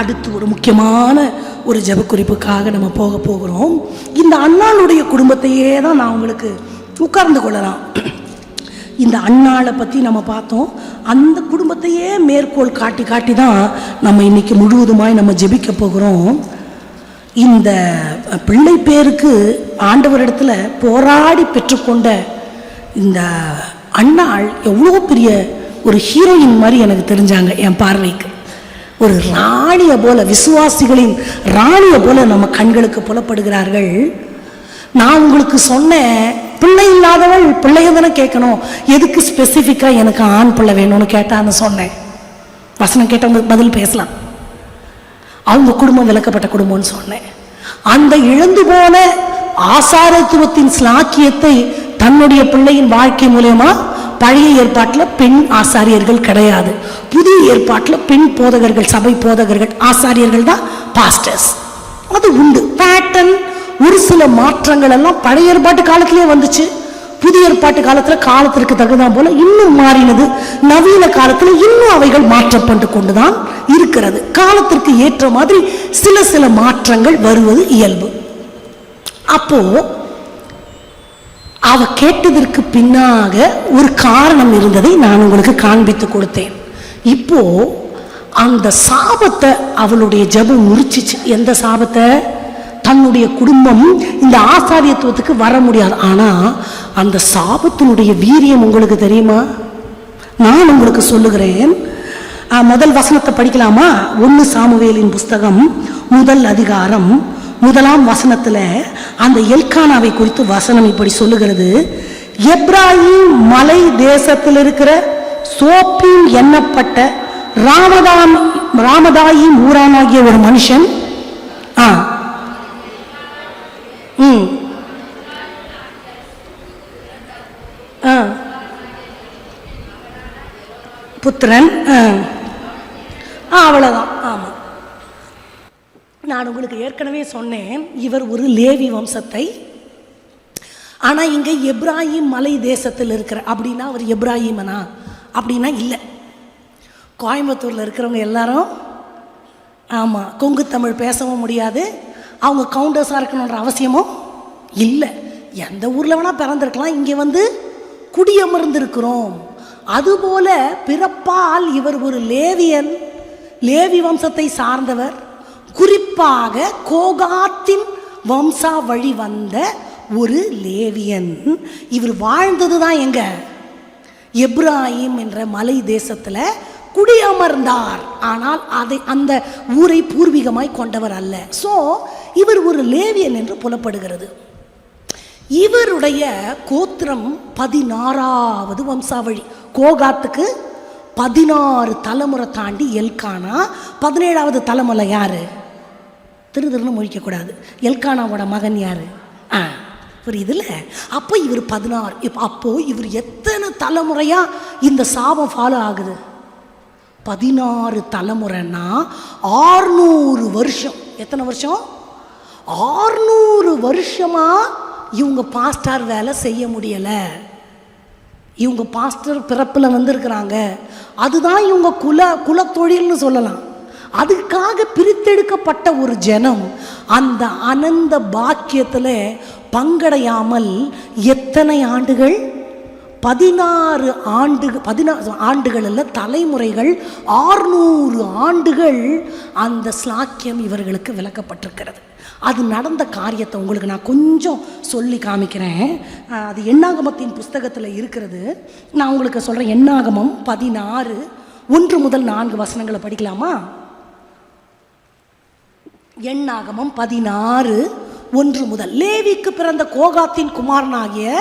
அடுத்து ஒரு முக்கியமான ஒரு ஜபக்குறிப்புக்காக நம்ம போக போகிறோம். இந்த அண்ணாளுடைய குடும்பத்தையே தான் நான் உங்களுக்கு உட்கார்ந்து கொள்ளலாம். இந்த அண்ணாளை பற்றி நம்ம பார்த்தோம். அந்த குடும்பத்தையே மேற்கோள் காட்டி காட்டி தான் நம்ம இன்னைக்கு முழுவதுமாய் நம்ம ஜெபிக்க போகிறோம். இந்த பிள்ளை பேருக்கு ஆண்டவரிடத்தில் போராடி பெற்றுக்கொண்ட இந்த அண்ணாள் எவ்வளோ பெரிய ஒரு ஹீரோயின் மாதிரி எனக்கு தெரிஞ்சாங்க என் பார்வைக்கு. ஒரு ராணியை போல விசுவாசிகளின் ராணியை போல நம்ம கண்களுக்கு புலப்படுகிறார்கள். நான் உங்களுக்கு சொன்னேன் பிள்ளை இல்லாதவள் பிள்ளைய தானே கேட்கணும். எதுக்கு ஸ்பெசிஃபிக்காக எனக்கு ஆண் பிள்ளை வேணும்னு கேட்டான்னு சொன்னேன். வசனம் கேட்டவங்க பதில் பேசலாம். அவங்க குடும்பம் விளக்கப்பட்ட குடும்பம்னு சொன்னேன். அந்த இழந்து போன ஆசாரத்துவத்தின் ஸ்லாக்கியத்தை தன்னுடைய பிள்ளையின் வாழ்க்கை மூலயமா பழைய ஏற்பாட்டில் பெண் ஆசாரியர்கள் கிடையாது. புதிய ஏற்பாட்டில் பெண் போதகர்கள் சபை போதகர்கள் ஆசாரியர்கள் தான் பாஸ்டர்ஸ் அது உண்டு. பேட்டன் ஒரு சில மாற்றங்கள் எல்லாம் பழைய ஏற்பாட்டு காலத்திலே வந்துச்சு. புதிய ஏற்பாட்டு காலத்தில் காலத்திற்கு தகுதான் போல இன்னும் மாறினது. நவீன காலத்தில் இன்னும் அவைகள் மாற்றப்பட்டு கொண்டுதான் இருக்கிறது. காலத்திற்கு ஏற்ற மாதிரி சில சில மாற்றங்கள் வருவது இயல்பு. அப்போது அவ கேட்டதற்கு பின்னாக ஒரு காரணம் இருந்ததை நான் உங்களுக்கு காண்பித்து கொடுத்தேன். இப்போ அந்த சாபத்தை அவளுடைய ஜெபம் முறிச்சிச்சு. எந்த சாபத்தை? தன்னுடைய குடும்பம் இந்த ஆசாரியத்துவத்துக்கு வர முடியாது. ஆனால் அந்த சாபத்தினுடைய வீரியம் உங்களுக்கு தெரியுமா? நான் உங்களுக்கு சொல்லுகிறேன். முதல் வசனத்தை படிக்கலாமா? ஒன்று சாமுவேலின் புஸ்தகம் முதல் அதிகாரம் முதலாம் வசனத்தில் அந்த எல்கானாவை குறித்து வசனம் இப்படி சொல்லுகிறது. எப்ராஹிம் மலை தேசத்தில் இருக்கிற சோப்பின் எண்ணப்பட்ட ராமதாம் ராமதாயி ஊரானாகிய ஒரு மனுஷன். ஆ. ம். ஆ. புத்திரன். ஆ. ஆ, நான் உங்களுக்கு ஏற்கனவே சொன்னேன் இவர் ஒரு லேவி வம்சத்தை. ஆனால் இங்கே எப்ராஹிம் மலை தேசத்தில் இருக்கிற அப்படின்னா அவர் எப்ராஹிமனா? அப்படின்னா இல்லை. கோயம்புத்தூரில் இருக்கிறவங்க எல்லாரும் ஆமாம் கொங்கு தமிழ் பேசவும் முடியாது. அவங்க கவுண்டர்ஸாக இருக்கணுன்ற அவசியமும் இல்லை. எந்த ஊரில் வேணால் பிறந்திருக்கலாம். இங்கே வந்து குடியமர்ந்திருக்கிறோம். அதுபோல பிறப்பால் இவர் ஒரு லேவியன் லேவி வம்சத்தை சார்ந்தவர். குறிப்பாக கோகாத்தின் வம்சா வழி வந்த ஒரு லேவியன். இவர் வாழ்ந்தது தான் எங்க? எப்ராஹிம் என்ற மலை தேசத்தில் குடியமர்ந்தார். ஆனால் அதை அந்த ஊரை பூர்வீகமாய் கொண்டவர் அல்ல. ஸோ இவர் ஒரு லேவியன் என்று புலப்படுகிறது. இவருடைய கோத்திரம் பதினாறாவது வம்சாவழி. கோகாத்துக்கு பதினாறு தலைமுறை தாண்டி எல்கானா பதினேழாவது தலைமுறை யாரு? திரு திருன்னு முழிக்கக்கூடாது. எல்கானாவோட மகன் யார்? ஆ புரியுதுல்ல? அப்போ இவர் பதினாறு. இப்போ அப்போது இவர் எத்தனை தலைமுறையாக இந்த சாபம் ஃபாலோ ஆகுது? பதினாறு தலைமுறைன்னா ஆறுநூறு வருஷம். எத்தனை வருஷம்? ஆறுநூறு வருஷமாக இவங்க பாஸ்டார் வேலை செய்ய முடியலை. இவங்க பாஸ்டர் பிறப்பில் வந்திருக்கிறாங்க. அதுதான் இவங்க குல குலத்தொழில்னு சொல்லலாம். அதுக்காக பிரித்தெடுக்கப்பட்ட ஒரு ஜனம் அந்த அனந்த பாக்கியத்தில் பங்கடையாமல் எத்தனை ஆண்டுகள்? பதினாறு ஆண்டு பதினாறு ஆண்டுகள் அல்ல தலைமுறைகள் ஆறுநூறு ஆண்டுகள் அந்த ஸ்லாக்கியம் இவர்களுக்கு விளக்கப்பட்டிருக்கிறது. அது நடந்த காரியத்தை உங்களுக்கு நான் கொஞ்சம் சொல்லி காமிக்கிறேன். அது எண்ணாகமத்தின் புஸ்தகத்தில் இருக்கிறது. நான் உங்களுக்கு சொல்கிறேன் எண்ணாகமம் பதினாறு ஒன்று முதல் நான்கு வசனங்களை படிக்கலாமா? எண்ணாகமம் பதினாறு ஒன்று முதல். லேவிக்கு பிறந்த கோகாத்தின் குமாரனாகிய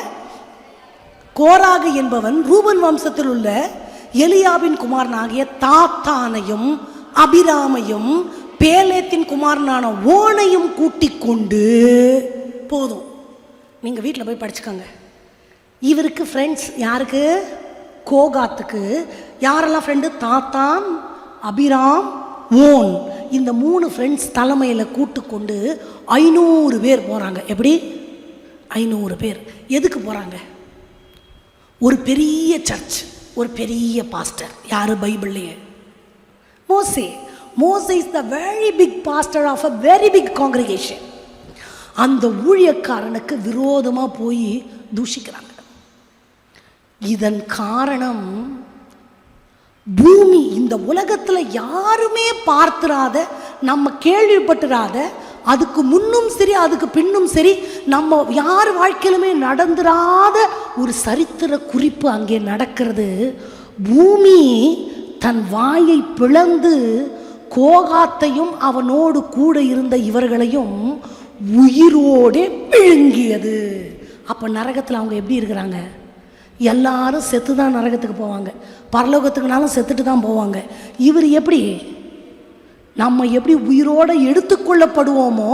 கோராகு என்பவன் ரூபன் வம்சத்தில் உள்ள எலியாவின் குமாரனாகிய தாத்தானையும் அபிராமையும் பேலேத்தின் குமாரனான ஓனையும் கூட்டிக் கொண்டு போதும். நீங்கள் வீட்டில் போய் படிச்சுக்கோங்க. இவருக்கு ஃப்ரெண்ட்ஸ் யாருக்கு? கோகாத்துக்கு. யாரெல்லாம் ஃப்ரெண்டு தாத்தான் அபிராம் ஓன். இந்த மூணு ஃப்ரெண்ட்ஸ் தலைமையில் கூட்டு கொண்டு ஐநூறு பேர் போகிறாங்க எப்படி? ஐநூறு பேர். எதுக்கு போகிறாங்க ஒரு பெரிய சர்ச் ஒரு பெரிய பாஸ்டர் யார்? பைபிள்லையே. மோசே. மோசே is the very big pastor of a very big congregation அந்த ஊழியக்காரனுக்கு விரோதமாக போய் தூஷிக்கிறாங்க. இதன் காரணம் பூமி இந்த உலகத்தில் யாருமே பார்த்துராத நம்ம கேள்விப்பட்டுராத அதுக்கு முன்னும் சரி அதுக்கு பின்னும் சரி நம்ம யார் வாழ்க்கையிலுமே நடந்துராத ஒரு சரித்திர குறிப்பு அங்கே நடக்கிறது. பூமி தன் வாயை பிளந்து கோகாத்தையும் அவனோடு கூட இருந்த இவர்களையும் உயிரோடே விழுங்கியது அப்போ நரகத்தில் அவங்க எப்படி இருக்கிறாங்க? எல்லாரும் செத்து தான் நரகத்துக்கு போவாங்க. பரலோகத்துக்குனாலும் செத்துட்டு தான் போவாங்க. இவர் எப்படி? நம்ம எப்படி உயிரோட எடுத்துக்கொள்ளப்படுவோமோ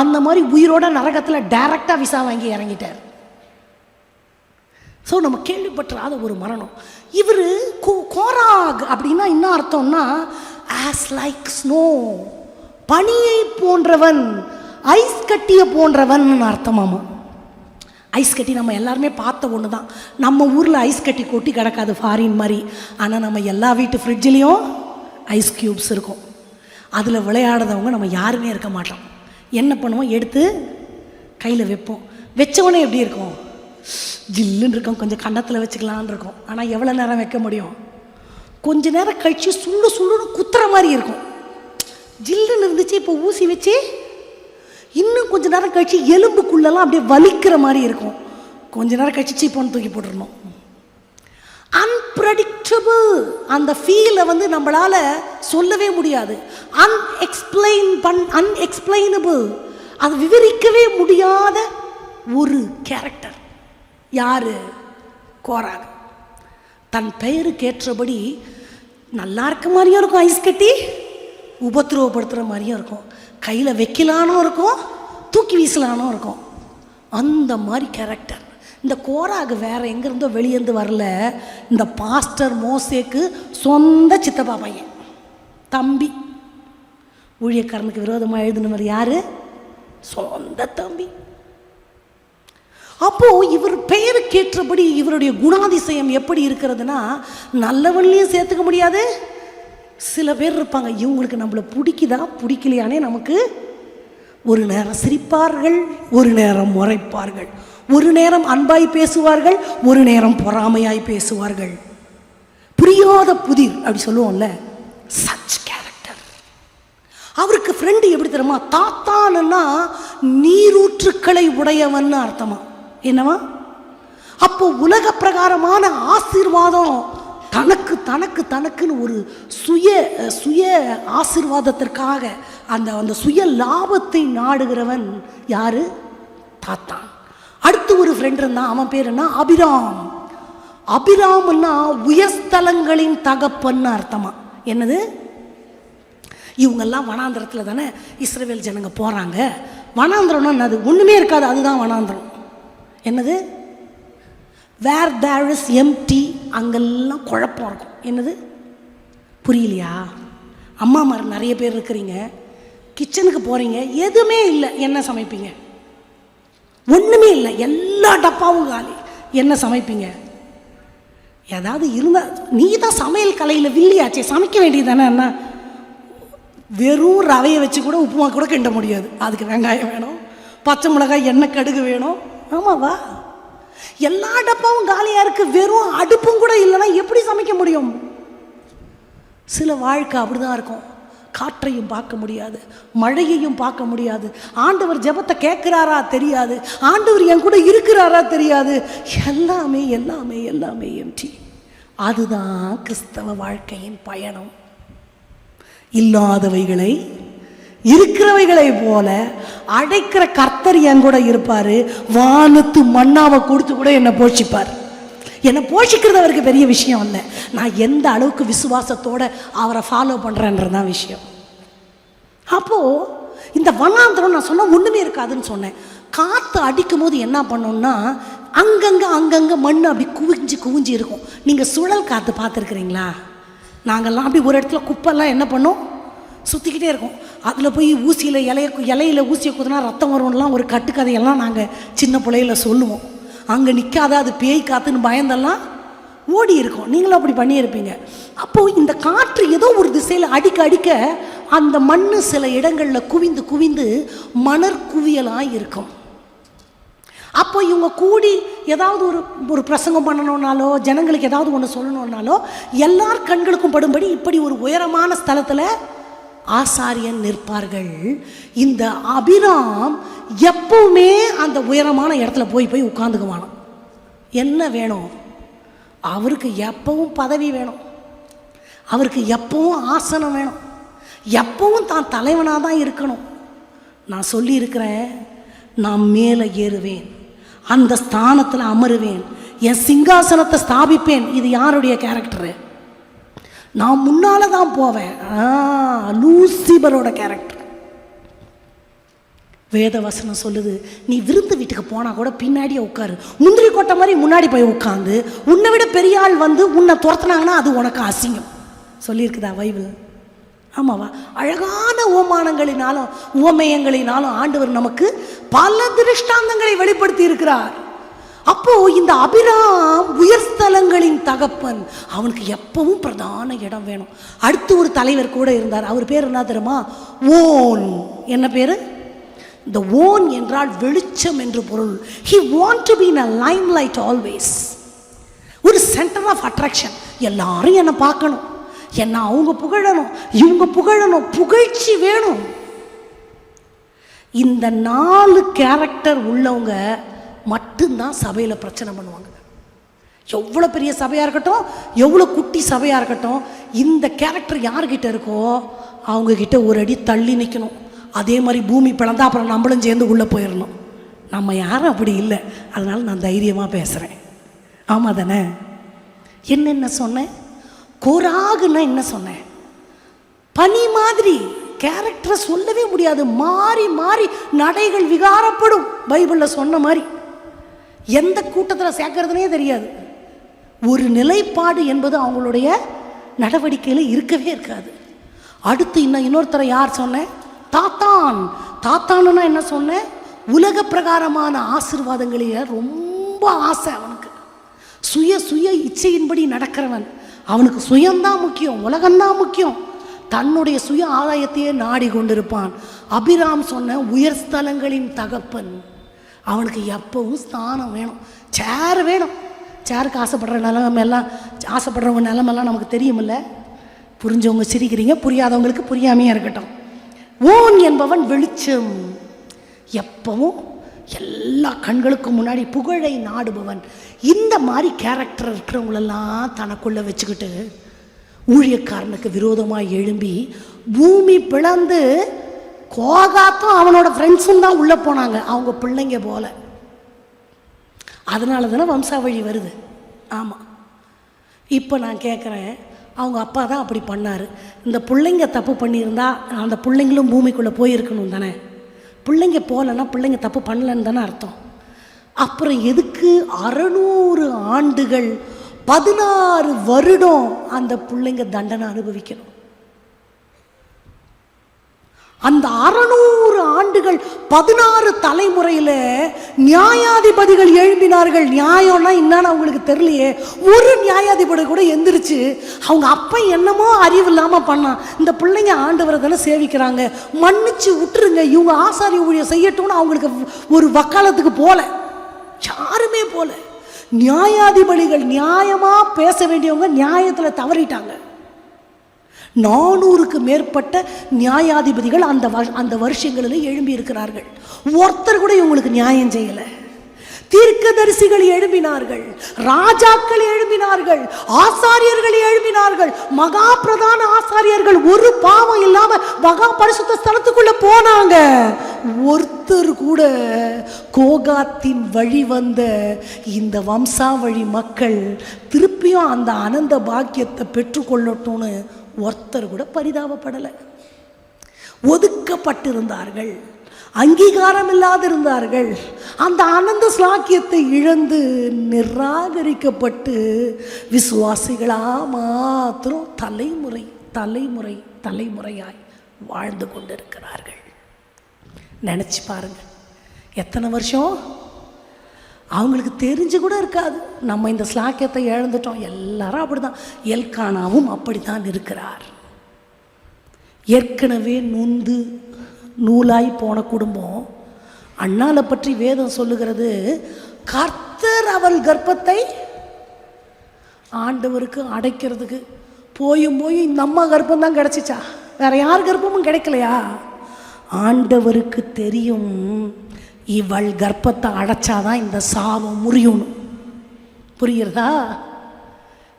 அந்த மாதிரி உயிரோட நரகத்தில் டைரக்டாக விசா வாங்கி இறங்கிட்டார். ஸோ நம்ம கேள்விப்பட்டுறாத ஒரு மரணம். இவர் கோராக் அப்படின்னா என்ன அர்த்தம்னா ஆஸ் லைக் ஸ்னோ பனியை போன்றவன் ஐஸ் கட்டிய போன்றவன் அர்த்தமாமா. ஐஸ் கட்டி நம்ம எல்லாருமே பார்த்த ஒன்று தான் நம்ம ஊரில் ஐஸ் கட்டி கொட்டி கிடக்காது ஃபாரின் மாதிரி. ஆனால் நம்ம எல்லா வீட்டு ஃப்ரிட்ஜ்லேயும் ஐஸ் க்யூப்ஸ் இருக்கும். அதில் விளையாடாதவங்க நம்ம யாருமே இருக்க மாட்டோம். என்ன பண்ணுவோம்? எடுத்து கையில் வைப்போம். வச்சவொடனே எப்படி இருக்கும்? ஜில்லுன்னு இருக்கும். கொஞ்சம் கன்னத்தில் வச்சுக்கலான்னு இருக்கும். ஆனால் எவ்வளோ நேரம் வைக்க முடியும்? கொஞ்ச நேரம் கழித்து சுள்ளு சுள்ளுன்னு குத்துற மாதிரி இருக்கும். ஜில்லுன்னு இருந்துச்சு இப்போ ஊசி வச்சு இன்னும் கொஞ்ச நேரம் கழிச்சு எலும்புக்குள்ளெல்லாம் அப்படியே வலிக்கிற மாதிரி இருக்கும். கொஞ்ச நேரம் கழிச்சு சீப்போன்னு தூக்கி போட்டுருணும் அன்பிரடிக்டபிள் அந்த ஃபீலை வந்து நம்மளால சொல்லவே முடியாது. அன்எக்ஸ்பிளைன் பண் அன்எக்ஸ்பிளைனபிள் அது விவரிக்கவே முடியாத ஒரு கேரக்டர் யார்? கோராக். தன் பெயருக்கு ஏற்றபடி நல்லா இருக்க மாதிரியும் இருக்கும் ஐஸ் கட்டி. உபத்திரவப்படுத்துகிற மாதிரியும் இருக்கும். கையில் வைக்கலானும் இருக்கும் தூக்கி வீசலானும் இருக்கும். அந்த மாதிரி கேரக்டர் இந்த கோராகு வேற எங்கேருந்தோ வெளியேந்து வரல இந்த பாஸ்டர் மோசேக்கு சொந்த சித்தப்பா பையன் தம்பி. ஊழியக்காரனுக்கு விரோதமாக எழுதினவர் யார்? சொந்த தம்பி. அப்போ இவர் பெயருக்கேற்றபடி இவருடைய குணாதிசயம் எப்படி இருக்கிறதுனா நல்லவன்லையும் சேர்த்துக்க முடியாது சில பேர் இருப்பாங்க இவங்களுக்கு நம்மளை பிடிக்குதா? பிடிக்கலையானே? நமக்கு ஒரு நேரம் சிரிப்பார்கள் ஒரு நேரம் முறைப்பார்கள். ஒரு நேரம் அன்பாய் பேசுவார்கள் ஒரு நேரம் பொறாமையாய் பேசுவார்கள். புரியாத புதிர் அப்படி சொல்லுவோம்ல சச் கேரக்டர் அவருக்கு ஃப்ரெண்டு எப்படி தெரியுமா? தாத்தானுன்னா நீரூற்றுக்களை உடையவன் அர்த்தமா? என்னவா? அப்போ உலக பிரகாரமான ஆசீர்வாதம் தனக்கு தனக்கு தனக்குன்னு ஒரு சுய சுய ஆசிர்வாதத்திற்காக அந்த அந்த சுய லாபத்தை நாடுகிறவன் யாரு? தாத்தா. அடுத்து ஒரு ஃப்ரெண்ட் இருந்தான் அவன் பேர் என்ன? அபிராம். அபிராம்னா உயர்ஸ்தலங்களின் தகப்பன்னு அர்த்தமா? என்னது? இவங்கெல்லாம் வனாந்திரத்தில் தானே இஸ்ரேல் ஜனங்க போகிறாங்க வனாந்திரம்னா என்னது? ஒன்றுமே இருக்காது அதுதான் வனாந்திரம். என்னது? வேர் தேர் இஸ் எம்டி அங்கெல்லாம் குழப்பம் இருக்கும். என்னது? புரியலையா? அம்மா மாதிரி நிறைய பேர் இருக்கிறீங்க. கிச்சனுக்கு போகிறீங்க எதுவுமே இல்லை. என்ன சமைப்பீங்க. ஒன்றுமே இல்லை. எல்லா டப்பாவும் காலி. என்ன சமைப்பீங்க. ஏதாவது இருந்தால் நீ தான் சமையல் கலையில் வில்லியாச்சே. சமைக்க வேண்டியது தானே என்ன வெறும் ரவையை வச்சு கூட உப்புமா கூட கிண்ட முடியாது. அதுக்கு வெங்காயம் வேணும். பச்சை மிளகாய் எண்ணெய் கடுகு வேணும். ஆமாவா? எல்லா டப்பாவும் காலியாக இருக்குது வெறும் அடுப்பும் கூட இல்லைன்னா எப்படி சமைக்க முடியும்? சில வாழ்க்கை அப்படிதான் இருக்கும். காற்றையும் பார்க்க முடியாது மழையையும் பார்க்க முடியாது. ஆண்டவர் ஜெபத்தை கேட்குறாரா தெரியாது. ஆண்டவர் என் கூட இருக்கிறாரா தெரியாது. எல்லாமே எல்லாமே எல்லாமே எம்டி அதுதான் கிறிஸ்தவ வாழ்க்கையின் பயணம். இல்லாதவைகளை இருக்கிறவைகளை போல அடைக்கிற கர்த்தர் என் கூட இருப்பார். வானத்து மண்ணாவை கொடுத்து கூட என்னை போஷிப்பார். என்னை போஷிக்கிறது அவருக்கு பெரிய விஷயம் இல்லை நான் எந்த அளவுக்கு விசுவாசத்தோடு அவரை ஃபாலோ பண்ணுறேன்றது தான் விஷயம். அப்போது இந்த வனாந்திரம் நான் சொன்னால் ஒன்றுமே இருக்காதுன்னு சொன்னேன். காற்று அடிக்கும் போது என்ன பண்ணோம்னா அங்கங்கே அங்கங்கே மண் அப்படி குவிஞ்சு குவிஞ்சு இருக்கும். நீங்கள் சுழல் காற்று பார்த்துருக்குறீங்களா? நாங்கள்லாம் அப்படி ஒரு இடத்துல குப்பெல்லாம் என்ன பண்ணோம்? சுற்றிக்கிட்டே இருக்கும். அதில் போய் ஊசியில் இலைய இலையில ஊசியை குத்துனா ரத்தம் வரும்லாம் ஒரு கட்டுக்கதையெல்லாம் நாங்கள் சின்ன பிள்ளையில் சொல்லுவோம். அங்கே நிற்காத அது பேய் காத்துன்னு பயந்தெல்லாம் ஓடி இருக்கும். நீங்களும் அப்படி பண்ணியிருப்பீங்க. அப்போது இந்த காற்று ஏதோ ஒரு திசையில் அடிக்க அடிக்க அந்த மண் சில இடங்களில் குவிந்து குவிந்து மணற்குவியலாக இருக்கும். அப்போ இவங்க கூடி ஏதாவது ஒரு ஒரு பிரசங்கம் பண்ணணும்னாலோ ஜனங்களுக்கு ஏதாவது ஒன்று சொல்லணும்னாலோ எல்லார் கண்களுக்கும் படும்படி இப்படி ஒரு உயரமான ஸ்தலத்தில் ஆசாரியன் நிற்பார்கள். இந்த அபிராம் எப்பவுமே அந்த உயரமான இடத்துல போய் போய் உட்காந்துக்குவானாம் என்ன வேணும்? அவருக்கு எப்பவும் பதவி வேணும். அவருக்கு எப்பவும் ஆசனம் வேணும். எப்பவும் தான் தலைவனாக தான் இருக்கணும். நான் சொல்லியிருக்கிறேன் நான் மேலே ஏறுவேன் அந்த ஸ்தானத்தில் அமருவேன் என் சிங்காசனத்தை ஸ்தாபிப்பேன். இது யாருடைய கேரக்டரு நான் முன்னால் தான் போவேன். ஆ, லூசிபரோட கேரக்டர் வேதவசனம் சொல்லுது நீ விருந்து வீட்டுக்கு போனால் கூட பின்னாடியே உட்காரு. முந்திரி கொட்டை மாதிரி முன்னாடி போய் உட்காந்து உன்னை விட பெரிய ஆள் வந்து உன்னை துரத்துனாங்கன்னா அது உனக்கு அசிங்கம். சொல்லியிருக்குதா பைபிள்? ஆமாவா? அழகான ஓமானங்களினாலும் ஓமயங்களினாலும் ஆண்டவர் நமக்கு பல திருஷ்டாந்தங்களை வெளிப்படுத்தி இருக்கிறார் அப்போ இந்த அபிராம் உயர்ஸ்தலங்களின் தகப்பன் அவனுக்கு எப்பவும் பிரதான இடம் வேணும். அடுத்து ஒரு தலைவர் கூட இருந்தார். அவர் பேர் என்ன தெரியுமா? ஓன். என்ன பேர்? இந்த ஓன் என்றால் வெளிச்சம் என்று பொருள். He want to be in a lime light always ஒரு சென்டர் ஆஃப் அட்ராக்ஷன் எல்லாரும் என்னை பார்க்கணும். என்ன அவங்க புகழணும்? இவங்க புகழணும். புகழ்ச்சி வேணும். இந்த நாலு கேரக்டர் உள்ளவங்க மட்டும்தான் சபையில் பிரச்சனை பண்ணுவாங்க. எவ்வளோ பெரிய சபையாக இருக்கட்டும் எவ்வளோ குட்டி சபையாக இருக்கட்டும் இந்த கேரக்டர் யார்கிட்ட இருக்கோ அவங்கக்கிட்ட ஒரு அடி தள்ளி நிற்கணும் அதே மாதிரி பூமி பிளந்தா அப்புறம் நம்மளும் சேர்ந்து உள்ளே போயிடணும் நம்ம யாரும் அப்படி இல்லை. அதனால் நான் தைரியமாக பேசுகிறேன் ஆமாம் தானே? என்னென்ன சொன்னேன்? கோராகுன்னா என்ன சொன்னேன்? பனி மாதிரி கேரக்டரை சொல்லவே முடியாது. மாறி மாறி நடைகள் விகாரப்படும். பைபிளில் சொன்ன மாதிரி. எந்த கூட்டத்தில் சேர்க்கறதுனே தெரியாது. ஒரு நிலைப்பாடு என்பது அவங்களுடைய நடவடிக்கையில் இருக்கவே இருக்காது. அடுத்து இன்னும் இன்னொருத்தரை யார் சொன்னேன்? தாத்தான். தாத்தானுன்னா என்ன சொன்னேன்? உலக பிரகாரமான ஆசீர்வாதங்களில் ரொம்ப ஆசை அவனுக்கு. சுய சுய இச்சையின்படி நடக்கிறவன். அவனுக்கு சுயம்தான் முக்கியம் உலகம்தான் முக்கியம். தன்னுடைய சுய ஆதாயத்தையே நாடி கொண்டிருப்பான் அபிராம் சொன்ன உயர் ஸ்தலங்களின் தகப்பன். அவனுக்கு எப்பவும் ஸ்தானம் வேணும். சேர் வேணும். சேருக்கு ஆசைப்படுற நிலமை எல்லாம் ஆசைப்படுறவங்க நிலமெல்லாம் நமக்கு தெரியுமில்ல? புரிஞ்சவங்க சிரிக்கிறீங்க புரியாதவங்களுக்கு புரியாமையாக இருக்கட்டும். ஓன் என்பவன் வெளிச்சம். எப்பவும் எல்லா கண்களுக்கும் முன்னாடி புகழை நாடுபவன். இந்த மாதிரி கேரக்டர் இருக்கிறவங்களெல்லாம் தனக்குள்ளே வச்சுக்கிட்டு ஊழியக்காரனுக்கு விரோதமாக எழும்பி பூமி பிளந்து கோகாத்தும் அவனோட ஃப்ரெண்ட்ஸும் தான் உள்ளே போனாங்க. அவங்க பிள்ளைங்க போல. அதனால தானே வம்சாவழி வருது. ஆமாம் இப்போ நான் கேட்குறேன் அவங்க அப்பா தான் அப்படி பண்ணார். இந்த பிள்ளைங்க தப்பு பண்ணியிருந்தா அந்த பிள்ளைங்களும் பூமிக்குள்ளே போயிருக்கணும் தானே. பிள்ளைங்க போகலன்னா பிள்ளைங்க தப்பு பண்ணலன்னு தானே அர்த்தம். அப்புறம் எதுக்கு அறநூறு ஆண்டுகள் பதினாறு வருடம் அந்த பிள்ளைங்க தண்டனை அனுபவிக்கணும்? அந்த அறநூறு ஆண்டுகள் பதினாறு தலைமுறையில் நியாயாதிபதிகள் எழும்பினார்கள். நியாயம்னா என்னன்னு அவங்களுக்கு தெரியலையே. ஒரு நியாயாதிபதி கூட எந்திரிச்சு அவங்க அப்பா என்னமோ அறிவு இல்லாமல் பண்ணான். இந்த பிள்ளைங்க ஆண்டவரை தானே சேவிக்கிறாங்க. மன்னிச்சு விட்டுருங்க. இவங்க ஆசாரி ஊழியம் செய்யட்டும்னு அவங்களுக்கு ஒரு வக்காலத்துக்கு போல. யாருமே போல. நியாயாதிபதிகள் நியாயமாக பேச வேண்டியவங்க நியாயத்தில் தவறிட்டாங்க. நானூறுக்கு மேற்பட்ட நியாயாதிபதிகள் அந்த அந்த வருஷங்களில் எழும்பி இருக்கிறார்கள் ஒருத்தர் கூட இவங்களுக்கு நியாயம் செய்யலை. தீர்க்கதரிசிகள் எழும்பினார்கள் ராஜாக்கள் எழும்பினார்கள் ஆசாரியர்கள் எழும்பினார்கள் மகா பிரதான ஆசாரியர்கள் ஒரு பாவம் இல்லாம மகா பரிசுத்த ஸ்தலத்துக்குள்ள போனாங்க. ஒருத்தர் கூட கோகாத்தின் வழி வந்த இந்த வம்சாவழி மக்கள் திருப்பியும் அந்த அனந்த பாக்கியத்தை பெற்றுக்கொள்ளட்டும்னு ஒருத்தர் கூட பரிதாபப்படலை. ஒதுக்கப்பட்டிருந்தார்கள். அங்கீகாரம் இல்லாதிருந்தார்கள் அந்த ஆனந்த ஸ்லாக்கியத்தை இழந்து நிராகரிக்கப்பட்டு விசுவாசிகளாக மாத்திரம் தலைமுறை தலைமுறை தலைமுறையாய் வாழ்ந்து கொண்டிருக்கிறார்கள். நினச்சி பாருங்கள் எத்தனை வருஷம்? அவங்களுக்கு தெரிஞ்சு கூட இருக்காது. நம்ம இந்த ஸ்லாக்கியத்தை இழந்துட்டோம். எல்லாரும் அப்படிதான். எல்கானாவும் அப்படித்தான் இருக்கிறார். ஏற்கனவே நொந்து நூலாய் போன குடும்பம் அண்ணாலை பற்றி வேதம் சொல்லுகிறது கர்த்தர் அவள் கர்ப்பத்தை ஆண்டவருக்கு அடைக்கிறதுக்கு போயும் போய் இந்த அம்மா கர்ப்பம் தான் கிடச்சிச்சா? வேற யார் கர்ப்பமும் கிடைக்கலையா? ஆண்டவருக்கு தெரியும். இவள் கர்ப்பத்தை அடைச்சாதான் இந்த சாபம் முறியணும் புரியுறதா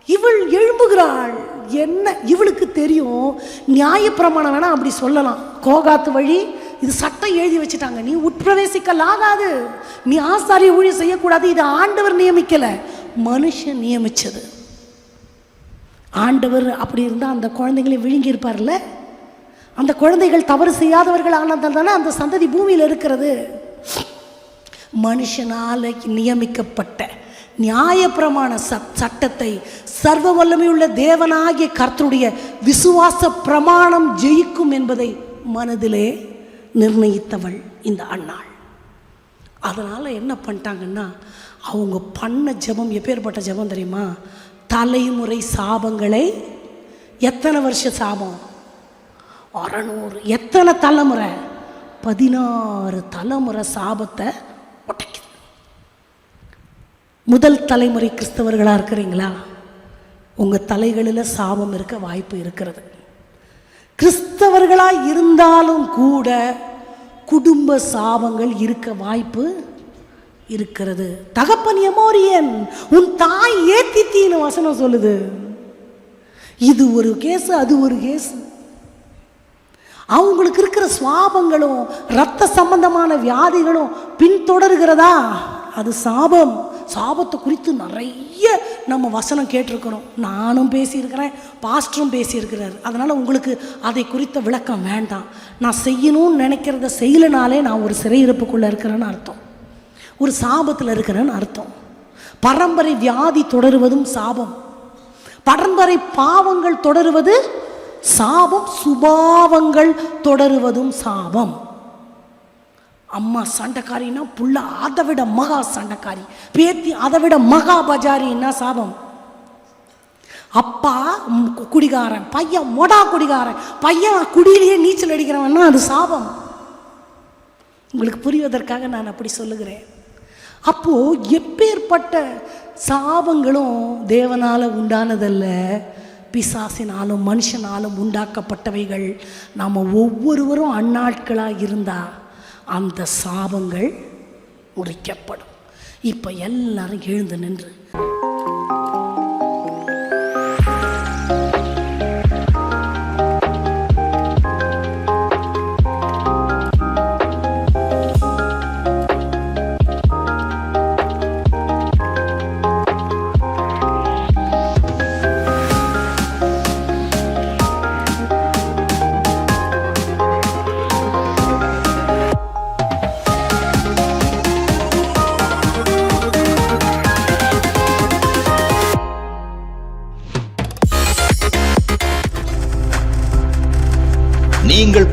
இவள் எழும்புகிறாள். என்ன இவளுக்கு தெரியும்? நியாயப்பிரமாணம் வேணா அப்படி சொல்லலாம். கோகாத்து வழி இது சட்டம் எழுதி வச்சுட்டாங்க. நீ உட்பிரவேசிக்கல் ஆகாது நீ ஆசாரிய ஊழியம் செய்யக்கூடாது. இது ஆண்டவர் நியமிக்கல. மனுஷன் நியமிச்சது. ஆண்டவர் அப்படி இருந்தால் அந்த குழந்தைங்களே விழுங்கியிருப்பார்ல? அந்த குழந்தைகள் தவறு செய்யாதவர்கள் ஆனதால் தானே அந்த சந்ததி பூமியில் இருக்கிறது? மனுஷனால் நியமிக்கப்பட்ட நியாயப்பிரமாண சட் சட்டத்தை சர்வ வல்லமையுள்ள தேவனாகிய கர்த்தருடைய விசுவாச பிரமாணம் ஜெயிக்கும் என்பதை மனதிலே நிர்ணயித்தவள் இந்த அண்ணாள். அதனால் என்ன பண்ணிட்டாங்கன்னா அவங்க பண்ண ஜெபம் எப்பேற்பட்ட ஜெபம் தெரியுமா? தலைமுறை சாபங்களை எத்தனை வருஷ சாபம்? அறநூறு. எத்தனை தலைமுறை? பதினாறு தலைமுறை சாபத்தை உடைக்குது முதல் தலைமுறை கிறிஸ்தவர்களாக இருக்கிறீங்களா? உங்கள் தலைகளில் சாபம் இருக்க வாய்ப்பு இருக்கிறது. கிறிஸ்தவர்களாக இருந்தாலும் கூட குடும்ப சாபங்கள் இருக்க வாய்ப்பு இருக்கிறது. தகப்பன் எமோரியன் உன் தாய் ஏத்தித்தின்னு வசனம் சொல்லுது. இது ஒரு கேஸ் அது ஒரு கேஸ் அவங்களுக்கு இருக்கிற சுவாபங்களும் ரத்த சம்பந்தமான வியாதிகளும் பின்தொடர்கிறதா? அது சாபம். சாபத்தை குறித்து நிறைய நம்ம வசனம் கேட்டிருக்கிறோம் நானும் பேசியிருக்கிறேன் பாஸ்டரும் பேசியிருக்கிறார். அதனால் உங்களுக்கு அதை குறித்த விளக்கம் வேண்டாம். நான் செய்யணும்னு நினைக்கிறத செய்யலனாலே நான் ஒரு சிறையிருப்புக்குள்ளே இருக்கிறேன்னு அர்த்தம். ஒரு சாபத்தில் இருக்கிறேன்னு அர்த்தம். பரம்பரை வியாதி தொடருவதும் சாபம். பரம்பரை பாவங்கள் தொடருவது சாபம் சுபாவங்கள் தொடருவதும் சாபம். அம்மா சண்டைக்காரின்னா புள்ள அதை விட மகா சண்டைக்காரி. பேத்தி அதை விட மகா பஜாரின்னா சாபம்? அப்பா குடிகாரன் பையன் மொடா குடிகாரன் பையன் குடியிலேயே நீச்சல் அடிக்கிறவன்னா அது சாபம். உங்களுக்கு புரிவதற்காக நான் அப்படி சொல்லுகிறேன். அப்போது எப்பேற்பட்ட சாபங்களும் தேவனால உண்டானதல்ல. பிசாசினாலும் மனுஷனாலும் உண்டாக்கப்பட்டவைகள் நாம் ஒவ்வொருவரும் அந்நாட்களாக இருந்தால் அந்த சாபங்கள் முறிக்கப்படும். இப்போ எல்லாரும் எழுந்து நின்று